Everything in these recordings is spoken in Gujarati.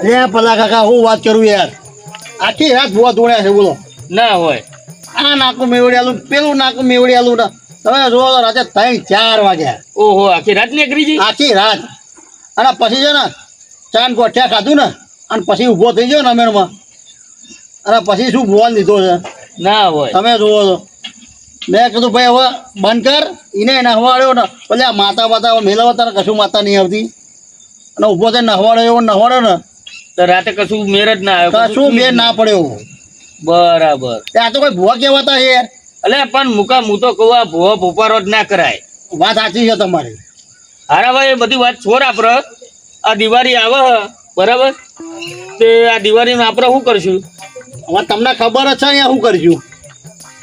અરે ભલા કાકા હું વાત કરું યાર. આખી રાત ભૂવા ધોળ્યા છે બોલો. ના હોય. આ નાકું મેવડિયાલું પેલું નાકું મેવડિયાલું ને. તમે જોવો તો રાતે ત્રણ ચાર વાગ્યા ઓહો આખી રાત નીકળી ગઈ? આખી રાત. અને પછી છે ને ચાંદ ગોઠિયા ખાધું ને અને પછી ઊભો થઈ ગયો ને અમેરમાં. અને પછી શું ભુવાન લીધો છે? ના હોય. તમે જુઓ છો મેં કીધું ભાઈ હવે બંધ કર. એને નહવાડ્યો ને. આ માતા બાતા મેળવવા તારે કશું માતા નહીં આવતી. અને ઊભો થઈને નહવાડ્યો એવો નહવાડ્યો ને તો રાતે કશું મેર જ ના આવ્યો કશું મેર ના પડ્યો. બરાબર. આ તો કોઈ ભૂવા કહેવાતા યાર. એટલે પણ મુકા હું તો કહું આ ભૂવા ભૂપારો જ ના કરાય. વાત સાચી છે તમારી. હારા ભાઈ એ બધી વાત છોડ આપડે. આ દિવાળી આવે બરાબર? તે આ દિવાળીમાં આપણે શું કરશું? હવે તમને ખબર છે અહીંયા શું કરશું.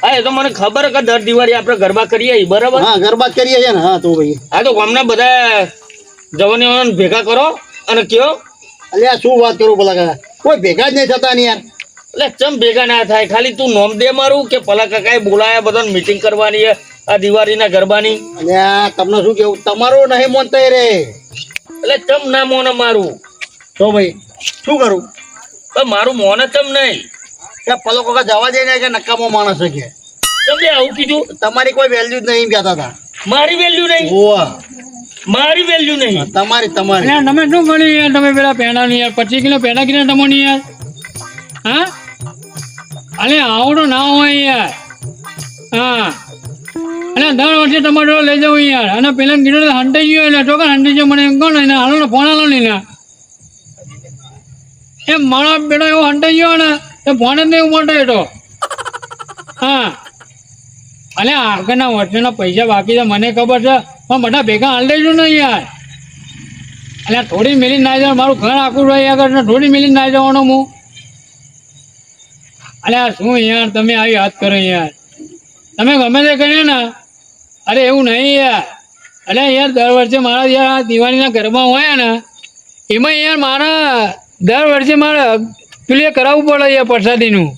હા એ તો મને ખબર કે દર દિવાળી આપણે ગરબા કરીએ બરાબર? હા ગરબા કરીએ છીએ ને. હા તો ભાઈ. હા તો ગામના બધા જવાનીઓને ભેગા કરો અને કયો અલ્યા શું વાત કરું ભલા કાકા કોઈ ભેગા જ નહીં થતા ને યાર. એટલે ચમ ભેગા ના થાય? ખાલી તું નોમ દે મારું કે પલા કાકાએ બોલાયા બધાને મીટિંગ કરવાની આ દિવાળીના ગરબાની? અલ્યા તમને શું કેવું? તમારું નહીં મોનતા રે એટલે ચમ ના મોને મારું તો ભાઈ શું કરું? પણ મારું મોને ચમ નહીં. કે પલો કાકા જવા દે ને કે નકામો માણસ છે કે? ચમ આવું કીધું? તમારી કોઈ વેલ્યુ જ નહીં કહેતા હતા. મારી વેલ્યુ નહીં. ઓવા મારી વેલ્યુ નહીં. તમારી તમારી. અલ્યા તમે શું ગણી યાર? તમે પેલા પેડા યાર પચીસ કિલો પેડા કિલો તમને યાર? હા? અલે આવડો ના હોય યાર. હા. અને દર વર્ષે ટમાટો લઈ જવું યાર. અને પેલા કીધું હંટાઈ ગયો એટલે ચોકર હંટાઈ ગયો. મને એમ કહો ને હાલો ને ફોન હાલો ને એમ મારો બેટો એવો હંટાઈ ગયો ને એ ફોન જ નહીં મોટો એટલો હા. અલે આગળના વર્ષના પૈસા બાકી છે મને ખબર છે. પણ બધા ભેગા હાલ દઈશું ને યાર. એટલે થોડી મિલી ના જવાનું, મારું ઘર આખું રહી આગળ થોડી મિલી ના જવાનો હું. આ શું યાર, તમે આવી વાત કરો યાર. તમે ગમે તે કરીએ ને, અરે એવું નહીં યાર. અરે યાર, દર વર્ષે મારા યાર દિવાળીના ગરબા હોય ને, એમાં યાર મારા દર વર્ષે મારે પેલી કરાવવું પડે યાર પ્રસાદીનું.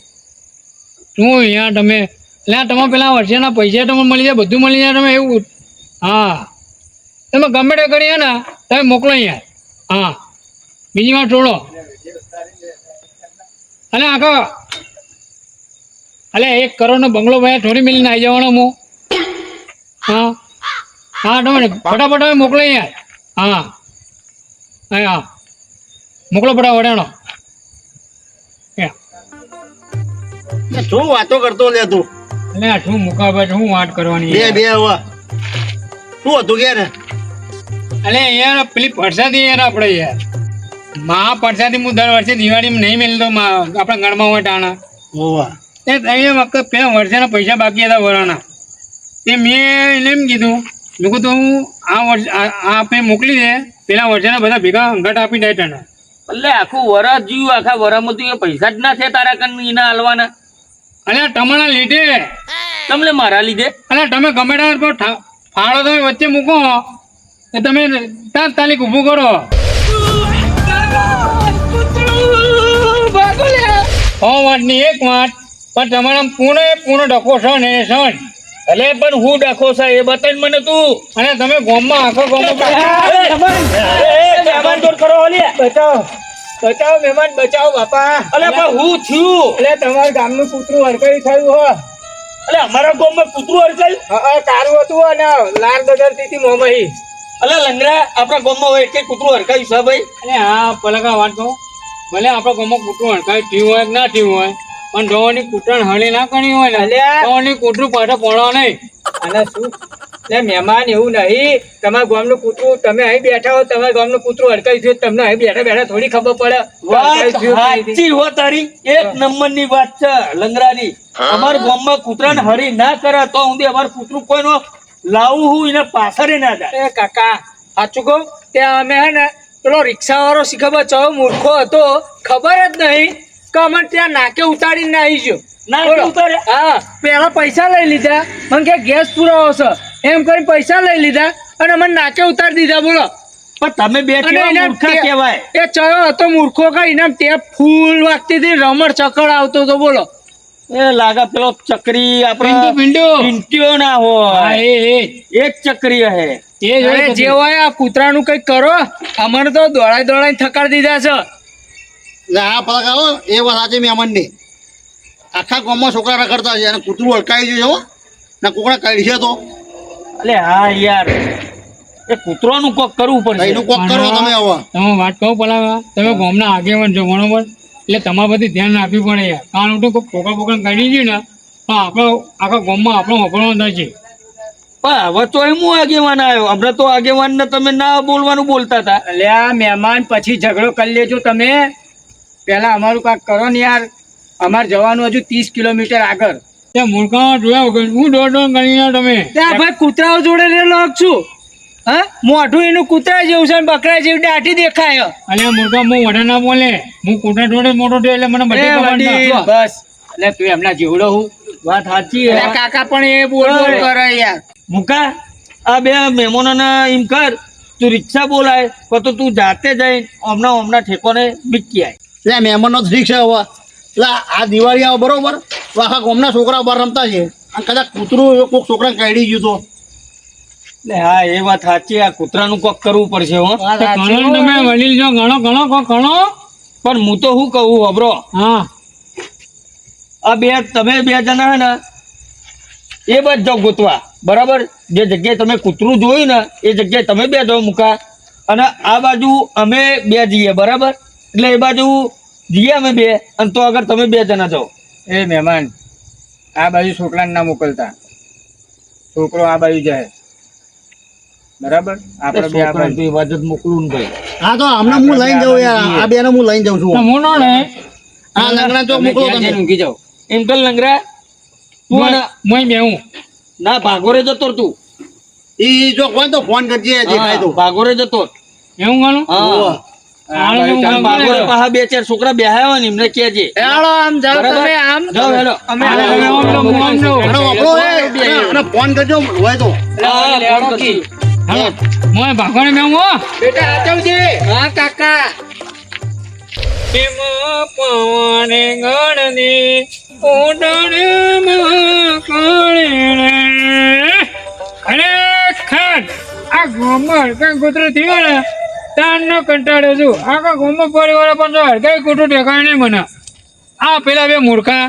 શું યાર તમે? એટલે તમે પેલા વર્ષેના પૈસા તમને મળી જાય, બધું મળી જાય, તમે એવું હા. તમે ગમે તે કરીએ ને તમે મોકલો યાર હા. બીજી વાર છોડો અને આખો અલે એક કરોડનો બંગલો ભાઈ થોડી મિલીને આવી જવાનો હું. હા. હા તમે ફટાફટ હવે મોકલો યાર હા. હા મોકલો ફટાફટ વડાણો. શું વાતો કરતો લે તું? એટલે શું મુકાબત શું વાત કરવાની બે બે હવે. શું હતું કે ને અલે યાર પેલી પરસાદી યાર આપણે યાર. મા પરસાદી હું દર વર્ષે દિવાળીમાં નહીં મેળતો તો આપણા ગણમાં હોય ટાણા. હોવા. એ તઈએ વખત પેલા વર્ષેના પૈસા બાકી હતા વરાના. એ મેં એને એમ કીધું મેં તો હું આ વર્ષ આ આ આપણે મોકલી દે પેલા વર્ષેના બધા ભેગા અંગઠ આપી દે તને એટલે આખું વરસ જીવ આખા વરામાં તું એ પૈસા જ ના છે તારા કન એના હાલવાના. અને તમારા લીધે. તમને મારા લીધે? અને તમે ગમે પર ફાળો તમે વચ્ચે મૂકો તો તમે તાત્કાલિક ઊભું કરો. સો વાટની એક વાટ પણ તમારા પૂર્ણ એ પૂર્ણ ડખો છો ને એ છો પણ હું ડખો છે એ બતાવી મને તું. અને તમે ગોમમાં આખો બચાવો. બચાવો મહેમાન બચાવો બાપા. અલે પણ હું થયું એટલે તમારા ગામનું કૂતરું હરકડી થયું હો. અલે અમારા ગામમાં કૂતરું અડચાયું હા તારું હતું અને લાર બદલતી હતી મોમહી અલે લંગરા આપણા ગામમાં હોય કે કૂતરું હરકાયું છે ભાઈ? અને હા પલકા વાત. કહું ભલે આપણા ગામમાં કૂતરું હરકાયું થયું હોય કે ના થયું હોય પણ જોવાની કૂતરણ હળી ના કરી હોય ને અલ્યા. જોવાની કૂતરું પાછા પડવા નહીં. અને શું? એટલે મહેમાન એવું નહીં. તમારા ગામનું કૂતરું તમે અહીં બેઠા હો તમારા ગામનું કૂતરું અડકાઈ થયું તમને અહીં બેઠા બેઠા થોડી ખબર પડે. સાચી હો તારી. એક નંબરની વાત છે લંગરાની અમારા ગામમાં કૂતરાને હરી ના કરે તો હું અમારું કૂતરું કોઈનો લાવું હું એને પાછળ ના જાય. એ કાકા સાચું કહું? ત્યાં અમે હે ને પેલો રિક્ષા વાળો શીખબર ચો મૂર્ખો હતો. ખબર જ નહીં કે અમે ત્યાં નાકે ઉતારીને આવી ગયો. ના બોલો. હા પેલા પૈસા લઈ લીધા. મને કે ગેસ પુરાવો છે. એમ કરી પૈસા લઈ લીધા અને મને નાકે ઉતારી દીધા બોલો. પણ તમે બે મૂર્ખા કહેવાય? એ ચયો હતો મૂર્ખો કઈ એના ટેપ ફૂલ વાગતી હતી રમણ ચકડ આવતો હતો બોલો. એ લાગે પેલો ચકરી આપણે પિંટ્યો ના હોય. એ જ એક ચક્રી હે. એ જ હોય આ કૂતરાનું કઈ કરો અમને તો દોડાઈ દોડાઈ થકાડી દીધા છે. આ આવો એ વાત સાચી મહેમાનની આખા ગામમાં છોકરા રખડતા છે અને કૂતરું અડકાઈ ગયું છે હો. ને કોકડા કાઢી તો. અલે હા યાર. એ કૂતરોનું કોક કરવું પડશે. એનું કોક કરો તમે હવે તમે વાત કહું પેલા તમે ગામના આગેવાન છો બરોબર? એટલે તમારે બધી ધ્યાન રાખવી પડે યાર. કારણ કે કોઈ પોકા પોકા કાઢી ગયું ને તો આપણો આખા ગામમાં આપણો વપરાવો થાય છે. પણ હવે તો એમ હું આગેવાન આવ્યો? હમણાં તો આગેવાન ને તમે ના બોલવાનું બોલતા હતા. એટલે આ મહેમાન પછી ઝઘડો કરી લેજો તમે. પેલા અમારું કાંક કરો ને યાર. અમારે જવાનું હજુ ત્રીસ કિલોમીટર આગળ. ત્યાં મૂર્ખામાં જોયા વગર હું દોડ દોડ કરી તમે? ત્યાં ભાઈ કૂતરાઓ જોડે રહેલો છું. હા? મોઢું એનું કૂતરા જેવું છે બકરા જેવી દાઢી દેખાય. અને મૂર્ખા હું વડા ના બોલે. હું કૂતરા જોડે મોટો થયો એટલે મને બધે ખબર ના. બસ. એટલે તું એમના જેવડો હું. વાત સાચી કાકા પણ એ બોલ બોલ. કરે યાર. મુકા આ બે મહેમાનોને એમ કર. તું રિક્ષા બોલાય તો તું જાતે જઈ હમણાં હમણાં ઠેકોને બીકી આય એટલે રિક્ષા જ ઠીક છે હવે એટલે આ દિવાળી આવે બરોબર. તો આખા ગામના છોકરા બહાર રમતા છે. અને કદાચ કૂતરું કોઈક છોકરા કાઢી ગયું તો. એટલે હા એ વાત સાચી. આ કૂતરાનું કોક કરવું પડશે હો. ઘણો તમે વડીલ છો ઘણો ઘણો કો ઘણો પણ હું તો શું કહું હબરો? હા. આ બે તમે બે જણા હે ને એ બાદ જાઓ ગોતવા. બરાબર? જે જગ્યાએ તમે કૂતરું જોયું ને એ જગ્યાએ તમે બે જાઓ મૂકા. અને આ બાજુ અમે બે જઈએ બરાબર? એટલે એ બાજુ જઈએ અમે બે અને તો આગળ તમે બે જણા જાઓ. એ મહેમાન આ બાજુ છોકરાને ના મોકલતા. છોકરો આ બાજુ જાય. બરાબર? આપણે બે બાજુ. તો જ મોકલું ને ભાઈ. હા તો હમણાં હું લઈને જાઉં યાર. આ બેને હું લઈને જાઉં છું. હું નો લે હા લંગડા ચોક મોકલો તમે. ઊંઘી જાઓ? એમ કર લંગરા તું મોય બેહું ના ભાગોરે જતો તું. ઈ જો કોઈ તો ફોન કરજે તો. ભાગોરે જતો. એવું ગણું હા. બે ચાર છોકરા બેહાય હોય ને એમને કહેજે. હેલો આમ જાઓ તમે જાઓ હેલો. અમે હાલો, ફોન કરજો હોય તો. હાલો. મોય બેટા હા કાકા. પવને ગણની ઉડાણમાં આ ગોમર કઈ કૂતરું થયું ને? તારનો કંટાળ્યો છું. આખા ગોમર પરિવાર પણ તો હડકાઈ કૂટું ટેકાય નહીં મને. આ પેલા બે મૂર્ખા.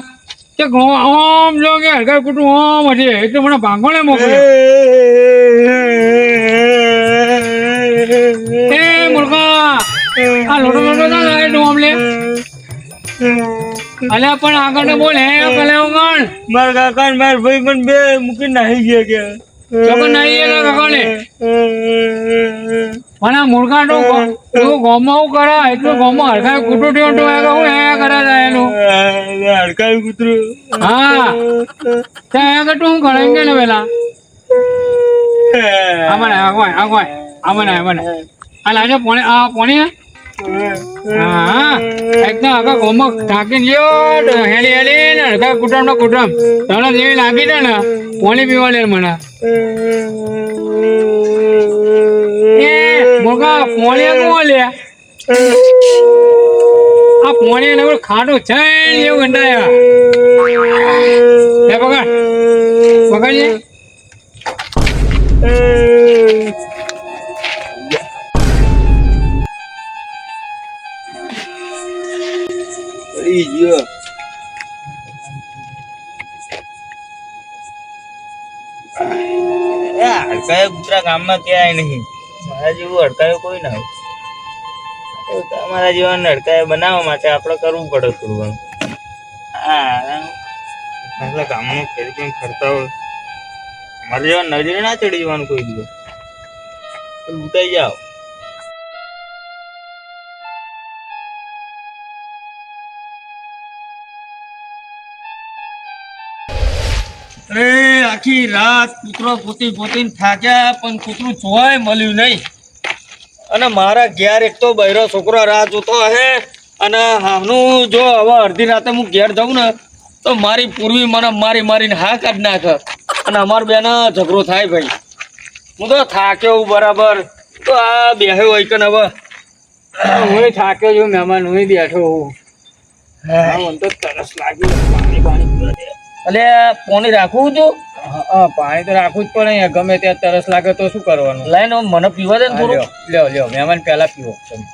કે ઓમ જો કે હડકાઈ કૂટું ઓમ હશે એટલે મને ભાંગોળે મોકલે એ મૂર્ખા આ લોટો લોટો ના લાગે આમ લે અલ્યા પણ આગળ બોલ હે કલે ગણ માર કાકા ને મારા ભાઈ પણ બે મૂકી નાહી ગયા કે. કાકા નાહી ગયા કાકા કાકાને. પણ આ મૂર્ખા તો તું ગોમો કરે એટલું ગોમો હરખાય કૂટું થયું તું એ હું એ કરે એનું? હડકાયું કૂતરું. હા. ત્યાં આગળ તું હું ગયો ને પેલા. આમાં આગવાય આગવાય આમાં આમાં આ લાગે પોણે આ પોણે. હા. એકદમ આગળ ગોમાં ઢાંકીને લ્યો હેલી હેલી ને કુટુંબ નો કુટુંબ જેવી લાગી છે ને પોણી પીવા લે મને. એ મોગા પોણી કોણ લે. આ પોણી ને ખાટું છે એવું ગંડાયા લે પકડ. પકડજે. પડી ગયો હડકાયો કૂતરા ગામમાં ક્યાંય નહીં. મારા જેવું અડકાયું કોઈ ના હોય. તમારા જેવા અડકાય બનાવવા માટે આપણે કરવું પડે થોડું હા આટલા ગામમાં ફેરી કેમ ફરતા હોય. મારે જેવા નજરે ના ચડી જવાનું કોઈ દિવસ. લૂંટાઈ જાઓ. એ આખી રાત કૂતરો પોતી પોતીને થાક્યા પણ કૂતરું જોવાય મળ્યું નહીં. અને મારા ઘેર એક તો બૈરો છોકરો રાહ જોતો હે અને હાનું જો હવે અડધી રાતે હું ઘેર જાઉં ને તો મારી પૂર્વી મને મારી મારીને હા કાઢ નાખે. અને અમાર બેના ઝઘડો થાય ભાઈ. હું તો થાક્યો હું બરાબર. તો આ બેહ્યો હોય કે હવે? હું થાક્યો છું મહેમાન હું બેઠો હું. હા, તો તરસ લાગ્યું. પાણી પાણી. એટલે પાણી રાખવું છું પાણી તો રાખવું જ પડે ગમે ત્યાં તરસ લાગે તો શું કરવાનું? લઈને મને પીવા દે ને થોડું લ્યો લ્યો મહેમાન પહેલા પીવો. તમે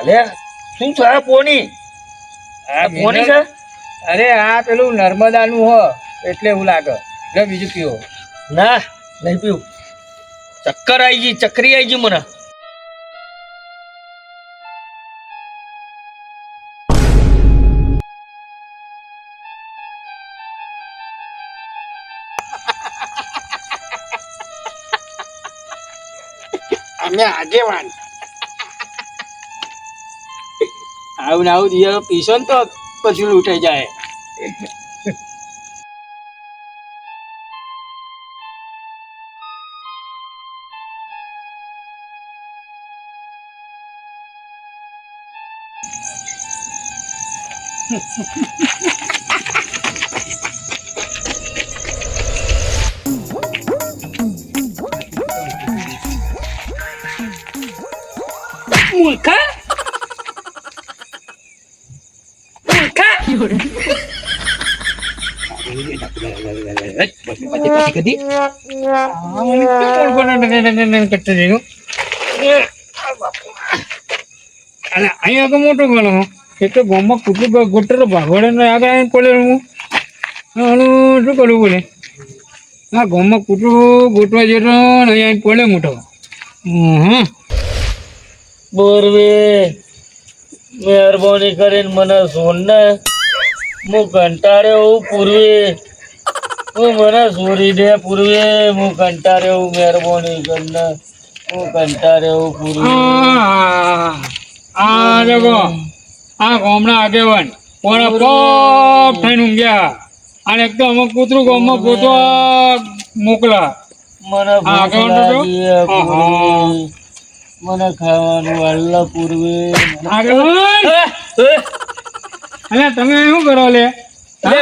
અલે શું છે આ પોની આ પોની છે? અરે આ પેલું નર્મદાનું હ એટલે એવું લાગે. લે બીજું પીવો. ના નહીં પીવું. ચક્કર આવી ગઈ ચક્રી આવી ગઈ મને. અમે આગેવાન. આવું ને આવું દિયો પીસો ને તો પછી લૂંટાઈ જાય. મૂર્ખા મૂર્ખા અને અહીંયા તો મોટો ગણો એક તો ગામમાં કૂટલું ગોટર ભાગોડે ને આગળ આવીને પડે હું આનું શું કરવું બોલે? હા ગામમાં કૂટલું ગોટવા જેટલો ને અહીંયા પડે મોટો. હમ. બોરવે મહેરબાની કરીને મને સોન ને હું કંટાળ્યો હું પૂર્વે. હું મને સોરી દે પૂર્વે હું કંટાળ્યો હું મહેરબાની કરીને હું કંટાળ્યો પૂર્વે. આ દેખો આ ગામના આગેવાન. પોણા પોપ થઈને ઊંઘ્યા. અને એક તો અમુક કૂતરું ગામમાં ગોતવા મોકલા. મને હા? હે ખાવાનું વાલ્લા પૂર્વે. આગેવાન! એ, એ, અલે તમે શું કરો લે?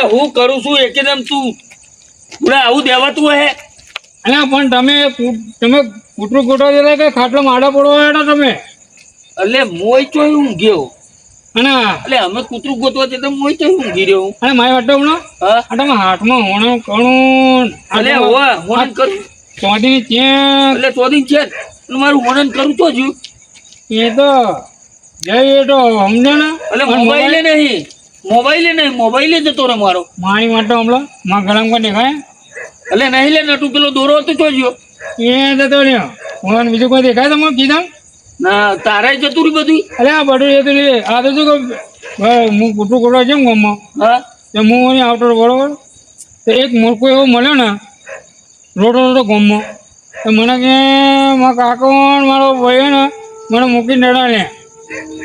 હું? કરું છું એકદમ તું. પૂરા આવું દેવાતું હે. અલે પણ તમે તમે કૂતરું ગોટવા દેતા કે ખાટલો માડા પડવા તમે? એટલે મોય ચોય ઊંઘ્યો. અને અમે કૂતરું ગોતવા જતા મોય ચોય ઊંઘી રહ્યો? અને મારી વાટો હમણાં? હા? હાથમાં હોણું કણું એટલે હોવા કરું ચોધીની ચેન. એટલે ચોદી છે મારું હોનન કરું તો જ. એ તો જઈ એ તો સમજે ને. એટલે મોબાઈલે નહીં. મોબાઈલે નહીં મોબાઈલે જતો રે મારો. મારી માટે હમણાં માં ગરમ કરી દેખાય. એટલે નહીં લે નટુ પેલો દોરો હતો જો. એ જતો રહ્યો બીજું કોઈ દેખાય તમે કીધા ના તારે જતું રહ્યું બધું અરે આ બધું એ તો લે આ તો શું કે હું કૂટું કૂટવા જેમ ગામમાં હા? તો હું અહીં આવતો બરોબર? તો એક મૂર્ખો એવો મળ્યો ને રોડો રોડો ગામમાં તો મને કે મારા કાકો મારો ભાઈ ને મને મૂકીને નડા લે.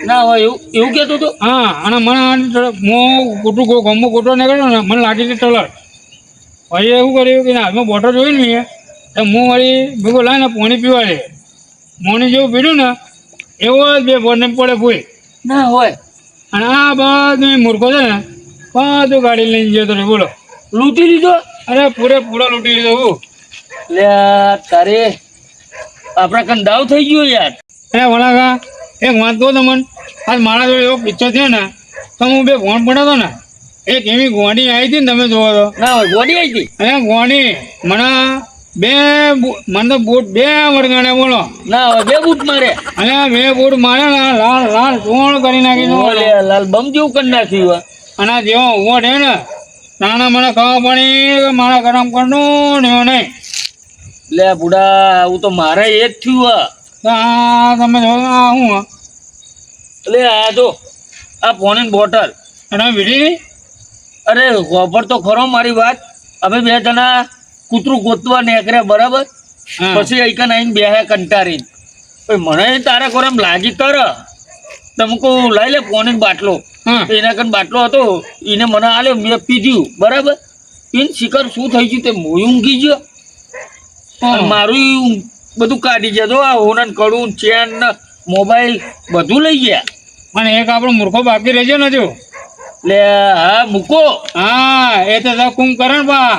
ના હોય એવું એવું કહેતો હતો હા અને મને હું કૂટું ગામમાં કૂટવા નીકળ્યો ને મને લાગી હતી ટલર પછી એવું કર્યું કે હાથમાં બોટલ જોઈ ને મેં હું વળી ભેગો લાવીને પાણી પીવા લે. પાણી જેવું પીધું ને એવો જ બે બોને પડે ભૂલ ના હોય. અને આ બધું મૂર્ખો છે ને બધું ગાડી લઈને જતો રે બોલો. લૂંટી લીધો? અરે પૂરેપૂરો લૂંટી લીધો હું લે તારે આપણા કન દાવ થઈ ગયો યાર. એ વણાકા એક વાત કહો તમને આજ મારા જોડે એવો પિક્ચર થયો ને તો હું બે ફોન પડ્યો ને એક એવી ગોડી આવી હતી ને તમે જોવો તો. ના ગોડી આવી હતી? અરે ગોડી મને બે મને બૂટ બે વળગાડે બોલો. ના બે બૂટ મારે. અને બે બૂટ મારે લાલ લાલ ચોણ કરી નાખી લાલ બમ જેવું કરી નાખ્યું હે. અને જેવો ઊભો છે ને નાના મને પડી કે મારા ગરમ કરનું ને એવું નહીં. લે બુડા આવું તો મારે એ જ થયું હા તમે જો આ હું હે? લે આ જો આ પોણી બોટલ. અને વીડી અરે ખબર તો ખરો મારી વાત. અમે બે જણા કૂતરું ગોતવા નેકરે બરાબર? પછી આઈકન આવીને બે કંટારીને મને તારા કોર લાગી તર. તમકો લઈ લે પોણી બાટલો. એના કન બાટલો હતો એને મને આલ્યો મેં પીધ્યું બરાબર? પીને શિકાર શું થઈ ગયું? તે મોય ઊંઘી ગયો. મારું બધું કાઢી જતો આ હોનન કડું ચેન મોબાઈલ બધું લઈ ગયા. પણ એક આપણો મૂર્ખો બાકી રહેજો ને જો લે હા મૂકો. હા એ તો કુંભકરણ બા.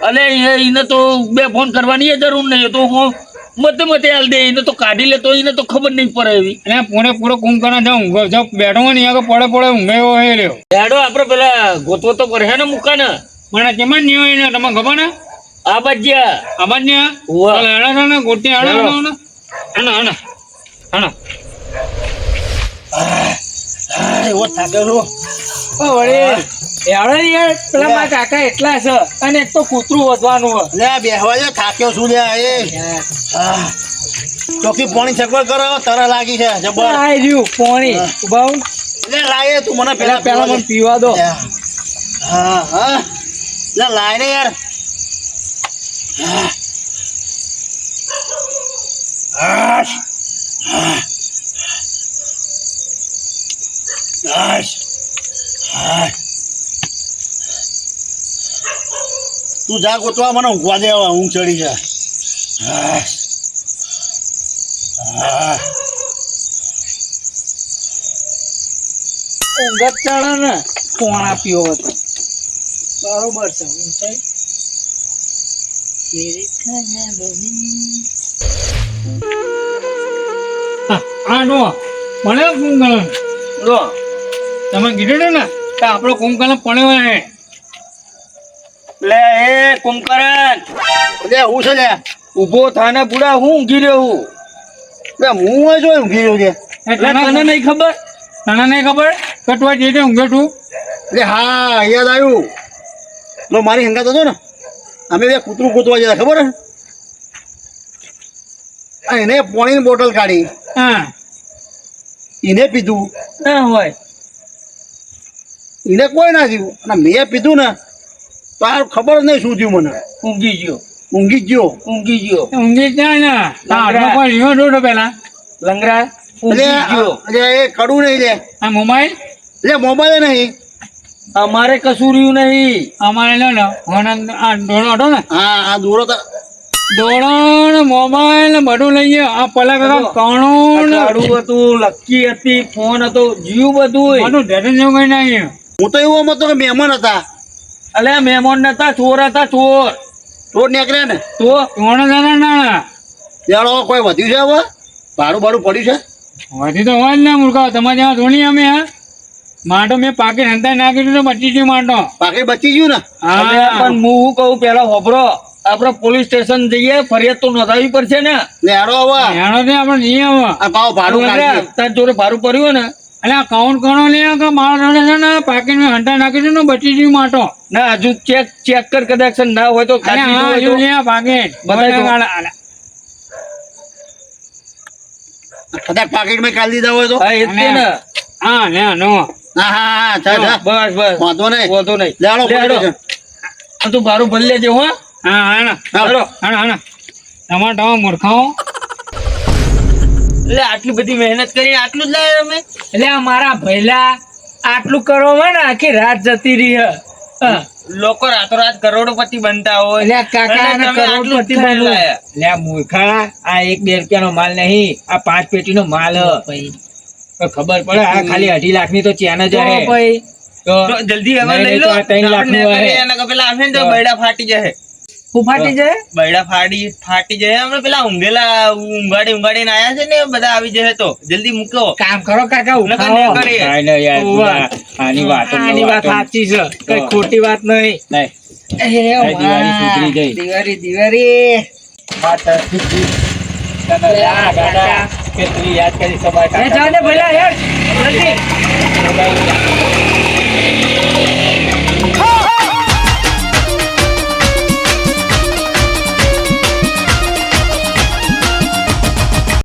અલે એને તો બે ફોન કરવાની જરૂર નહીં તો હું મતે મતે હાલ દે એને તો કાઢી લે તો એને તો ખબર નહીં પડે એવી. અને પૂરે પૂરો કુંભકરણ જાઉં. ઊંઘો જો બેઠો હોય ને આગળ પડે પડે ઊંઘે એવો હે રહ્યો. બેડો આપણે પેલા ગોતવો તો પડે ને મૂકા ને મને કેમાં નહીં હોય ને તમને ખબર ને? આ બાજ્યા આ બાજ્યા. હેડા છે ને ગોટી હેડા હેડા હેડા. હેડા આ, એવો ઓ વળી યાર પેલા મારા કાકા એટલા છે અને એક તો કૂતરું વધવાનું લે બેહવા દે થાક્યો છું લે એ. ચોખ્ખી પાણી સગવડ કરો તરા લાગી છે જબર. આઈ રહ્યું પોણી. ઊભા હું. લે લાય તું મને પેલા પેલા પેલા મને પીવા દો. હા હા. લે લાય ને યાર. હા. હાશ. હા. હાશ. હા. તું જા ગોતવા મને ઊંઘવા દે હવે ઊંઘ ચડી છે હાશ. હા. ઊંઘ ચડે ને કોણા પીવો હતો બરોબર છે. હા હા નો મને કુંભકર્ણ લો તમે કીધું ને કે આપણો કુંભકર્ણ પડ્યો હે લે એ કુંભકરણ. લે હું છે લે? ઊભો થાને બુડા હું ઊંઘી રહ્યો હું. લે હું જો ઊંઘી રહ્યો છે. એટલે તને નહીં ખબર? તને નહીં ખબર? કટવા જઈને ઊંઘ્યો છું એટલે હા યાદ આવ્યું. લો મારી હંગાત હતો ને. અમે બે કૂતરું કૂતવા જતા ખબર એને પોણીની બોટલ કાઢી. હા. એને પીધું. ના હોય. એને કોઈ ના થયું અને મેં પીધું ને તો ખબર નહીં શું થયું મને. ઊંઘી ગયો. ઊંઘી ગયો. ઊંઘી ગયો. ઊંઘી જાય ને. તારો કોઈ લીધો જોડો પેલા? લંગરા એટલે ઊંઘી ગયો. અરે એ કડું નહીં લે. આ મોબાઈલ? લે મોબાઈલ નહીં. અમારે કશું રહ્યું નહીં. અમારે લો ને આનંદ આ દોડો હતો ને? હા આ દૂરો તો. ને મોબાઈલ ને બધું લઈ ગયો. આ પલક. કણું ને અઠવાડું હતું લકી હતી ફોન હતો જીવ બધું બધું ઢેર જેવું કઈ નાખ્યું હું તો એવું હતો કે મહેમાન હતા. અલે મહેમાન નતા ચોર હતા ચોર. ચોર નીકળે ને? તો કોણ દાદા ના યાર કોઈ વધ્યું છે હવે? ભાડું ભાડું પડ્યું છે? વધી તો હોય જ ને મૂર્ખા. તમારે ત્યાં ધોની અમે હા? માટો મેં પાકી હંતાઈ નાખી દીધો બચી ગયું માટો. પાકી બચી ગયું ને? હા પણ હું શું કહું પેલા હોભરો આપણે પોલીસ સ્ટેશન જઈએ ફરિયાદ તો નોંધાવી પડશે ને. હેડો હવે. એનો ને આપણે નહીં આવે ભાડું તાર જોડે ભાડું પડ્યું ને એટલે આ કાઉન્ટ કરો લે કે મારા જોડે છે ને પાકીટ મેં હંટા નાખી દીધું ને બચી ગયું માટો. ના હજુ ચેક ચેક કર કદાચ ના હોય તો હજુ લે પાકીટ બતાય બધા કાઢા. કદાચ પાકીટમાં કાઢી દીધા હોય તો. હા એ ને. હા નો. હા બસ બસ. વાંધો નહીં. વાંધો નહીં. લે હેડો, લે હેડો. તું ભાડું ભલે લેજે હો. હા હા હા. હા તમારે તમે મૂર્ખાઓ એટલે આટલી બધી મહેનત કરીને આટલું જ લાવ્યા અમે એટલે મારા ભૈલા આટલું કરવામાં ને આખી રાત જતી રહી હે. લોકો રાતોરાત કરોડોપતિ બનતા હોય. આ કાકા ને કરોડપતિ બનવું. લે મૂર્ખા આ એક બે રૂપિયાનો માલ નહીં આ પાંચ પેટીનો માલ હ. તો ખબર પડે આ ખાલી અઢી લાખની તો ચેન જ હે. ભાઈ. તો જલ્દી હવે લઈ લો. ત્રણ એના કરતાં પેલા આવે તો. બૈડા ફાટી જાય હું ફાટી જાય? બૈડા ફાડી ફાટી જાય. હમણાં પેલા ઊંઘેલા ઊંઘાડી ઊંઘાડીને આયા છે ને બધા આવી જાય તો. જલ્દી મૂકો. કામ કરો કાકા ઉઠાવો. આની વાત આની વાત સાચી છે. કઈ ખોટી વાત નહીં. નહીં. દિવાળી દિવાળી દિવાળી. વાત તને કેટલી યાદ કરી સમય જલ્દી.